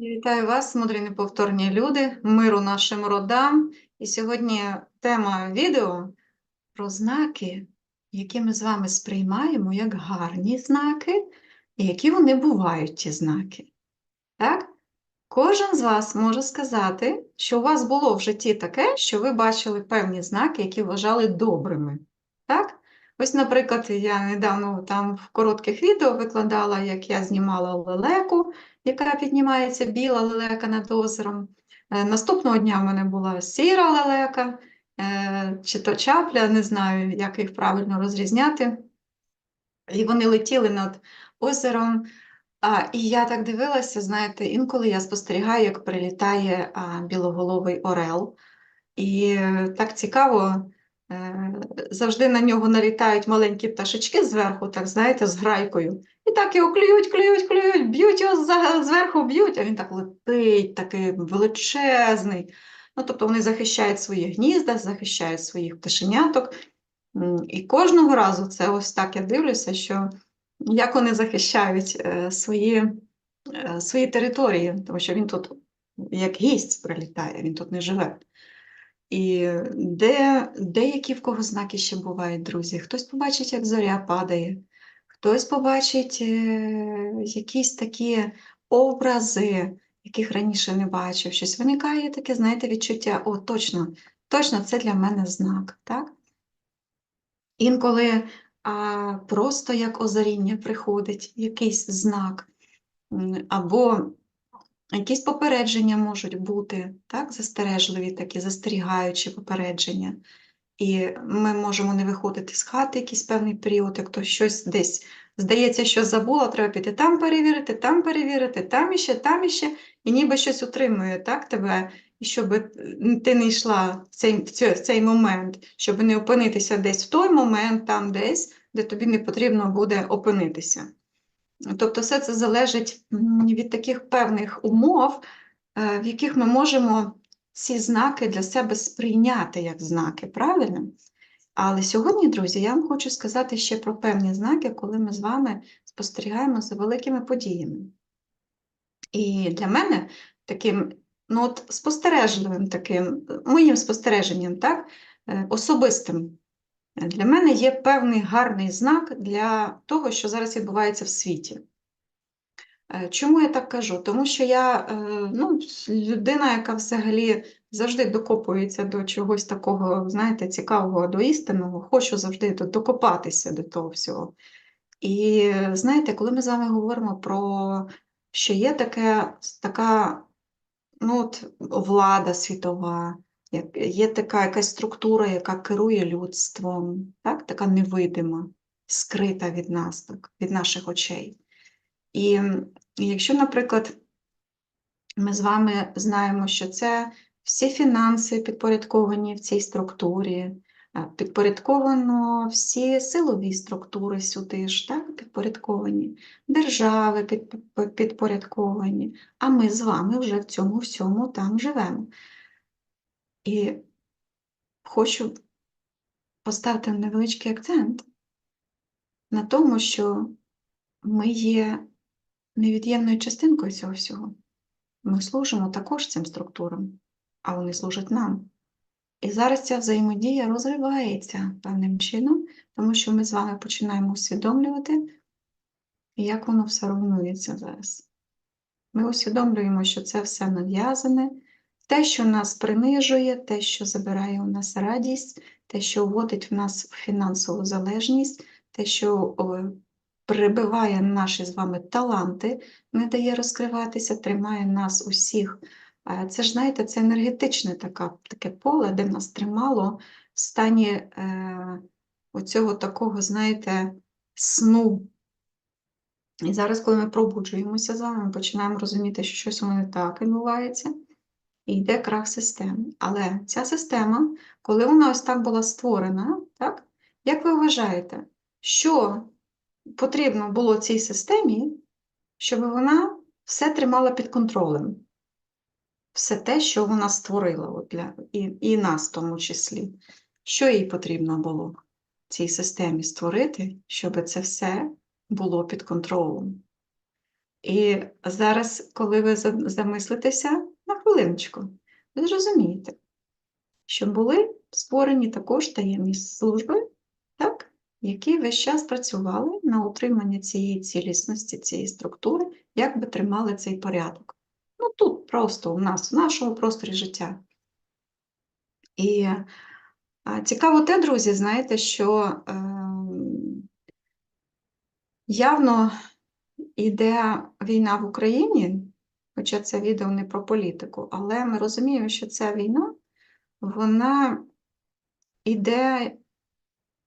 Вітаю вас, мудрі неповторні люди, миру нашим родам. І сьогодні тема відео про знаки, які ми з вами сприймаємо як гарні знаки, і які вони бувають, ті знаки. Так? Кожен з вас може сказати, що у вас було в житті таке, що ви бачили певні знаки, які вважали добрими. Так? Ось, наприклад, я недавно там в коротких відео викладала, як я знімала лелеку, яка піднімається біла лелека над озером. Е, Наступного дня в мене була сіра лелека, е, чи то чапля, не знаю, як їх правильно розрізняти. І вони летіли над озером. А, і я так дивилася, знаєте, інколи я спостерігаю, як прилітає а, білоголовий орел. І е, так цікаво, завжди на нього налітають маленькі пташечки зверху, так знаєте, з грайкою. І так його клюють, клюють, клюють, б'ють його зверху, б'ють, а він так летить, такий величезний. Ну, тобто вони захищають свої гнізда, захищають своїх пташеняток. І кожного разу це ось так я дивлюся, що як вони захищають е, свої, е, свої території, тому що він тут як гість прилітає, він тут не живе. І де, деякі в кого знаки ще бувають, друзі. Хтось побачить, як зоря падає, хтось побачить е, якісь такі образи, яких раніше не бачив. Щось виникає таке, знаєте, відчуття, о, точно, точно, це для мене знак. Так? Інколи а, просто як озаріння приходить якийсь знак, або якісь попередження можуть бути, так, застережливі такі, застерігаючі попередження. І ми можемо не виходити з хати якийсь певний період, як то щось десь здається, що забула, треба піти там перевірити, там перевірити, там іще, там іще, і ніби щось утримує так, тебе, і щоб е, ти не йшла в цей, в цей, в цей момент, щоб не опинитися десь в той момент, там десь, де тобі не потрібно буде опинитися. Тобто все це залежить від таких певних умов, е, в яких ми можемо ці знаки для себе сприйняти як знаки, правильно? Але сьогодні, друзі, я вам хочу сказати ще про певні знаки, коли ми з вами спостерігаємо за великими подіями. І для мене таким ну от спостережливим таким, моїм спостереженням, так, е, особистим, для мене є певний гарний знак для того, що зараз відбувається в світі. Е, Чому я так кажу? Тому що я е, ну, людина, яка взагалі завжди докопується до чогось такого, знаєте, цікавого, до істинного, хочу завжди докопатися до того всього. І знаєте, коли ми з вами говоримо про що є таке, така ну, от, влада світова, є така якась структура, яка керує людством, так? така невидима, скрита від нас, так, від наших очей. І якщо, наприклад, ми з вами знаємо, що це всі фінанси підпорядковані в цій структурі, підпорядковано всі силові структури сюди ж, так, підпорядковані, держави підпорядковані, а ми з вами вже в цьому всьому там живемо. І хочу поставити невеличкий акцент на тому, що ми є невід'ємною частинкою цього всього. Ми служимо також цим структурам, а вони служать нам. І зараз ця взаємодія розривається певним чином, тому що ми з вами починаємо усвідомлювати, як воно все руйнується зараз. Ми усвідомлюємо, що це все нав'язане, те, що нас принижує, те, що забирає у нас радість, те, що вводить в нас фінансову залежність, те, що прибиває наші з вами таланти, не дає розкриватися, тримає нас усіх. Е, Це ж, знаєте, це енергетичне така, таке поле, де нас тримало в стані е, оцього такого, знаєте, сну. І зараз, коли ми пробуджуємося з вами, ми починаємо розуміти, що щось воно не так відбувається, і йде крах системи. Але ця система, коли вона ось так була створена, так, як ви вважаєте, що потрібно було цій системі, щоб вона все тримала під контролем? Все те, що вона створила, от для, і, і нас в тому числі. Що їй потрібно було цій системі створити, щоб це все було під контролем? І зараз, коли ви замислитеся хвилиночку, ви зрозумієте, що були створені також таємні служби, так, які весь час працювали на утримання цієї цілісності, цієї структури, як би тримали цей порядок. Ну тут просто у нас, в нашому просторі життя. І а, цікаво те, друзі, знаєте, що ем, явно іде війна в Україні, хоча це відео не про політику, але ми розуміємо, що ця війна, вона іде,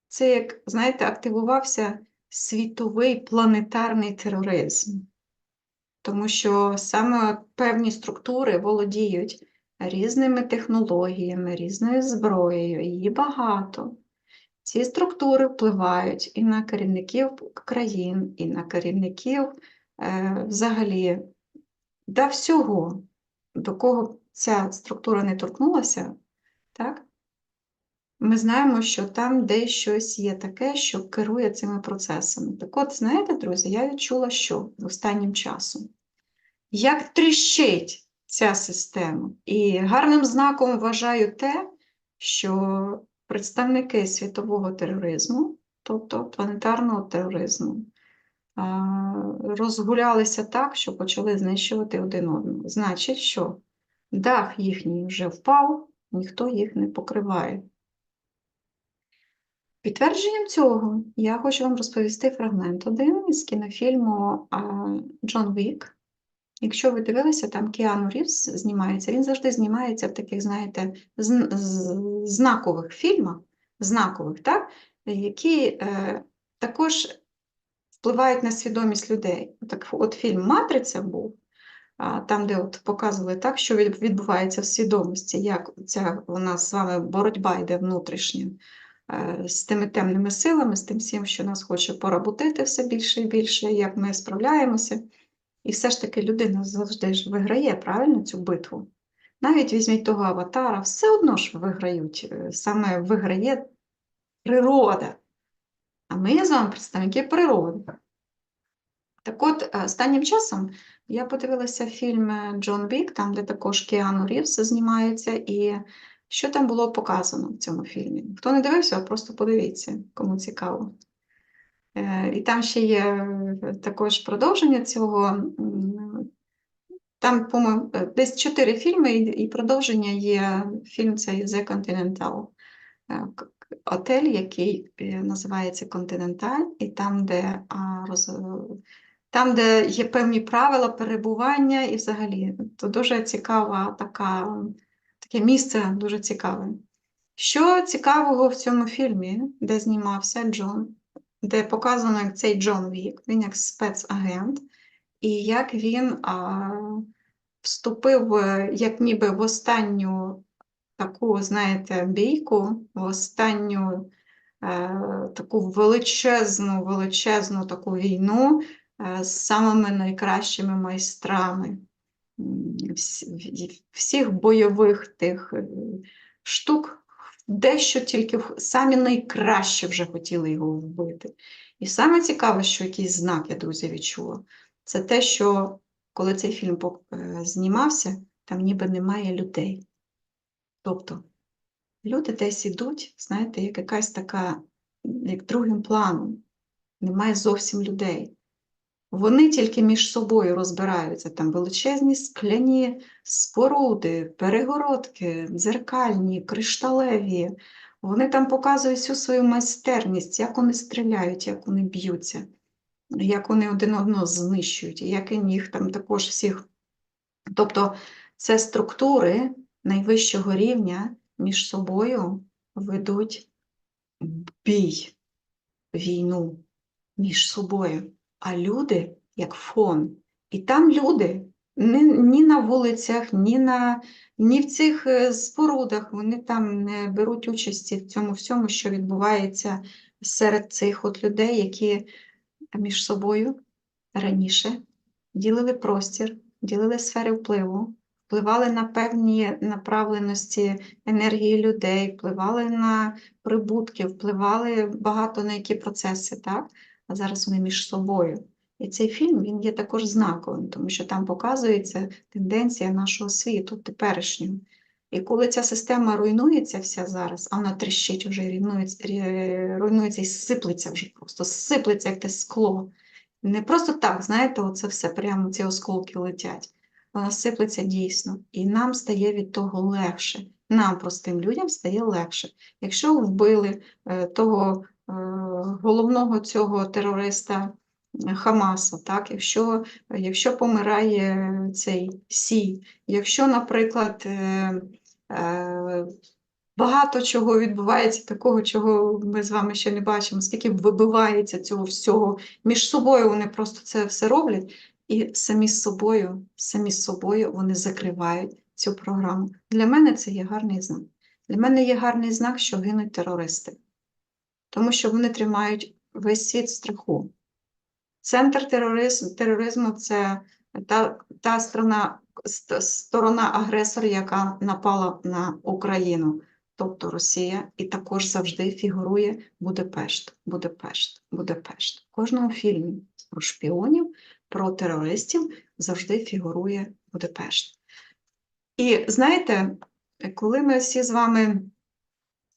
це як, знаєте, активувався світовий планетарний тероризм. Тому що саме певні структури володіють різними технологіями, різною зброєю, її багато. Ці структури впливають і на керівників країн, і на керівників е, взагалі до всього, до кого ця структура не торкнулася, так? Ми знаємо, що там десь щось є таке, що керує цими процесами. Так от, знаєте, друзі, я відчула, що останнім часом, як тріщить ця система. І гарним знаком вважаю те, що представники світового тероризму, тобто планетарного тероризму, розгулялися так, що почали знищувати один одного. Значить, що дах їхній вже впав, ніхто їх не покриває. Підтвердженням цього я хочу вам розповісти фрагмент один із кінофільму Джон Вік. Якщо ви дивилися, там Кіану Рівз знімається, він завжди знімається в таких, знаєте, знакових фільмах, знакових, так? які е, також впливають на свідомість людей. Так, от фільм Матриця був, там, де от показували так, що відбувається в свідомості, як ця у нас з вами боротьба йде внутрішня е, з тими темними силами, з тим всім, що нас хоче поработити все більше і більше, як ми справляємося. І все ж таки людина завжди ж виграє правильно цю битву. Навіть візьміть того аватара, все одно ж виграють. Е, Саме виграє природа. А ми з вами представники природи. Так от, останнім часом я подивилася фільм е, Джон Вік, там, де також Кіану Рівз знімається, і що там було показано в цьому фільмі. Хто не дивився, просто подивіться, кому цікаво. Е, І там ще є е, також продовження цього. Там, по-моєму, е, десь чотири фільми, і продовження є фільм цей The Continental. Отель, який е, називається Continental, і там, де, роз... там, де є певні правила перебування, і взагалі то дуже цікава така, таке місце, дуже цікаве. Що цікавого в цьому фільмі, де знімався Джон, де показано як цей Джон Вік, він як спецагент, і як він а, вступив е, як ніби в останню таку, знаєте, бійку, в останню е, таку величезну, величезну таку війну е, з самими найкращими майстрами всіх бойових тих е, штук. Дещо тільки самі найкраще вже хотіли його вбити. І саме цікаве, що якийсь знак я, друзі, відчула, це те, що коли цей фільм е, знімався, там ніби немає людей. Тобто люди десь ідуть, знаєте, як якась така, як другим планом, немає зовсім людей. Вони тільки між собою розбираються, там величезні скляні споруди, перегородки, дзеркальні, кришталеві. Вони там показують всю свою майстерність, як вони стріляють, як вони б'ються, як вони один одного знищують, і як їх там також всіх. Тобто це структури найвищого рівня між собою ведуть бій, війну між собою, а люди як фон. І там люди ні, ні на вулицях, ні, на, ні в цих е, спорудах, вони там не беруть участі в цьому всьому, що відбувається серед цих от людей, які між собою раніше ділили простір, ділили сфери впливу, впливали на певні направленості енергії людей, впливали на прибутки, впливали багато на які процеси, так? А зараз вони між собою. І цей фільм він є також знаковим, тому що там показується тенденція нашого світу, теперішнього. І коли ця система руйнується вся зараз, а вона тріщить вже, руйнується, руйнується і сиплеться вже просто, сиплеться як те скло. Не просто так, знаєте, оце все прямо ці осколки летять. Вона сиплеться дійсно, і нам стає від того легше. Нам, простим людям, стає легше. Якщо вбили е, того е, головного цього терориста е, Хамаса, так, якщо, якщо помирає цей Сі, якщо, наприклад, багато чого відбувається, такого, чого ми з вами ще не бачимо, скільки вибивається цього всього, між собою вони просто це все роблять, і самі з собою, самі з собою вони закривають цю програму. Для мене це є гарний знак. Для мене є гарний знак, що гинуть терористи, тому що вони тримають весь світ в страху. Центр тероризм, тероризму це та, та сторона, сторона агресора, яка напала на Україну, тобто Росія, і також завжди фігурує Будапешт, Будапешт, Будапешт. В кожному фільмі про шпіонів, про терористів завжди фігурує Будапешт. І знаєте, коли ми всі з вами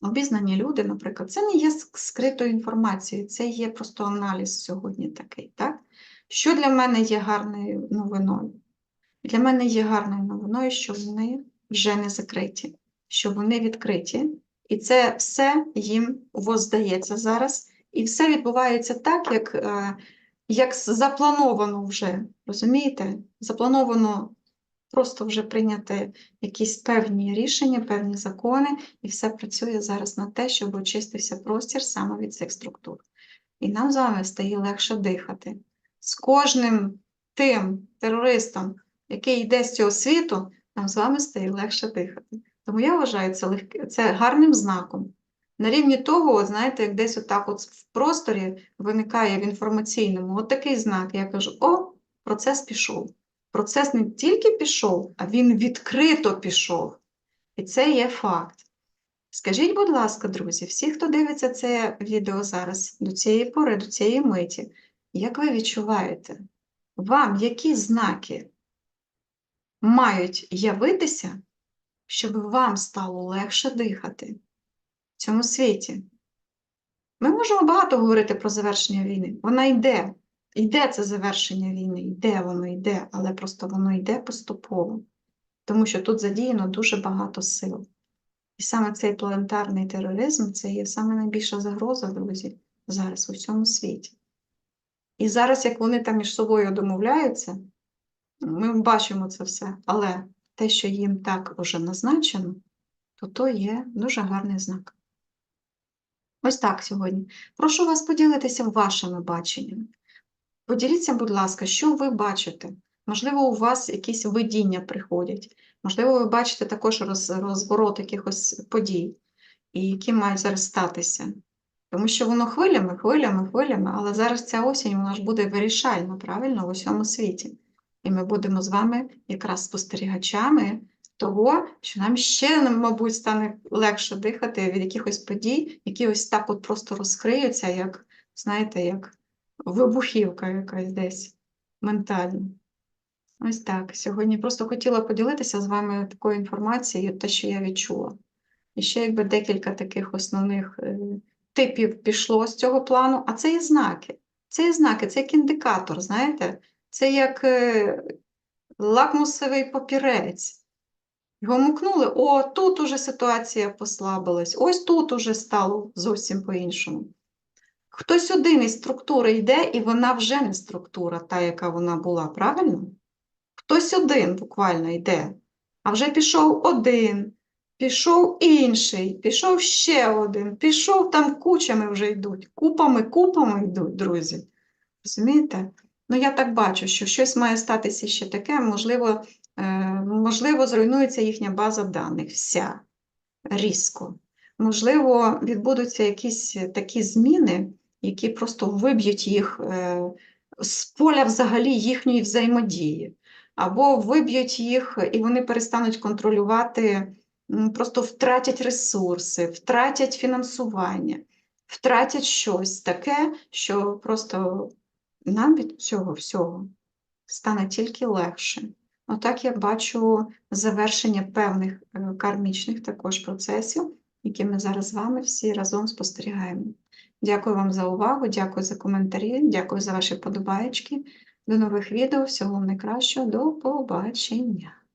обізнані люди, наприклад, це не є скритою інформацією, це є просто аналіз сьогодні такий. Так? Що для мене є гарною новиною? Для мене є гарною новиною, що вони вже не закриті, що вони відкриті, і це все їм воздається зараз, і все відбувається так, як, е, як заплановано вже. Розумієте? Заплановано просто вже прийняти якісь певні рішення, певні закони, і все працює зараз на те, щоб очистився простір саме від цих структур. І нам з вами стає легше дихати. З кожним тим терористом, який йде з цього світу, нам з вами стає легше дихати. Тому я вважаю це, легке, це гарним знаком. На рівні того, от, знаєте, як десь отак от в просторі виникає в інформаційному от такий знак. Я кажу: о, процес пішов. Процес не тільки пішов, а він відкрито пішов. І це є факт. Скажіть, будь ласка, друзі, всі, хто дивиться це відео зараз, до цієї пори, до цієї миті, як ви відчуваєте, вам які знаки мають явитися, щоб вам стало легше дихати цьому світі? Ми можемо багато говорити про завершення війни. Вона йде. Йде це завершення війни, йде воно йде, але просто воно йде поступово, тому що тут задіяно дуже багато сил. І саме цей планетарний тероризм це є саме найбільша загроза, друзі, зараз у всьому світі. І зараз, як вони там між собою домовляються, ми бачимо це все, але те, що їм так вже назначено, то то є дуже гарний знак. Ось так сьогодні. Прошу вас поділитися вашими баченнями. Поділіться, будь ласка, що ви бачите? Можливо, у вас якісь видіння приходять, можливо, ви бачите також роз, розворот якихось подій, і які мають зараз статися. Тому що воно хвилями, хвилями, хвилями, але зараз ця осінь вона ж буде вирішальна, правильно, в усьому світі. І ми будемо з вами якраз спостерігачами того, що нам ще, мабуть, стане легше дихати від якихось подій, які ось так от просто розкриються, як, знаєте, як вибухівка якась десь ментальна. Ось так. Сьогодні просто хотіла поділитися з вами такою інформацією, те, що я відчула. І ще якби декілька таких основних е, типів пішло з цього плану, а це є знаки. Це є знаки, це як індикатор, знаєте, це як е, лакмусовий папірець. Його мукнули, о, тут уже ситуація послабилась, ось тут уже стало зовсім по-іншому. Хтось один із структури йде, і вона вже не структура, та, яка вона була, правильно? Хтось один буквально йде, а вже пішов один, пішов інший, пішов ще один, пішов там кучами вже йдуть, купами, купами йдуть, друзі. Розумієте? Ну, я так бачу, що щось має статися ще таке, можливо, можливо, зруйнується їхня база даних, вся, різко. Можливо, відбудуться якісь такі зміни, які просто виб'ють їх е, з поля взагалі їхньої взаємодії, або виб'ють їх і вони перестануть контролювати, просто втратять ресурси, втратять фінансування, втратять щось таке, що просто нам від цього всього стане тільки легше. Отак я бачу завершення певних е, кармічних також процесів, які ми зараз з вами всі разом спостерігаємо. Дякую вам за увагу, дякую за коментарі, дякую за ваші подобаєчки. До нових відео, всього найкращого, до побачення!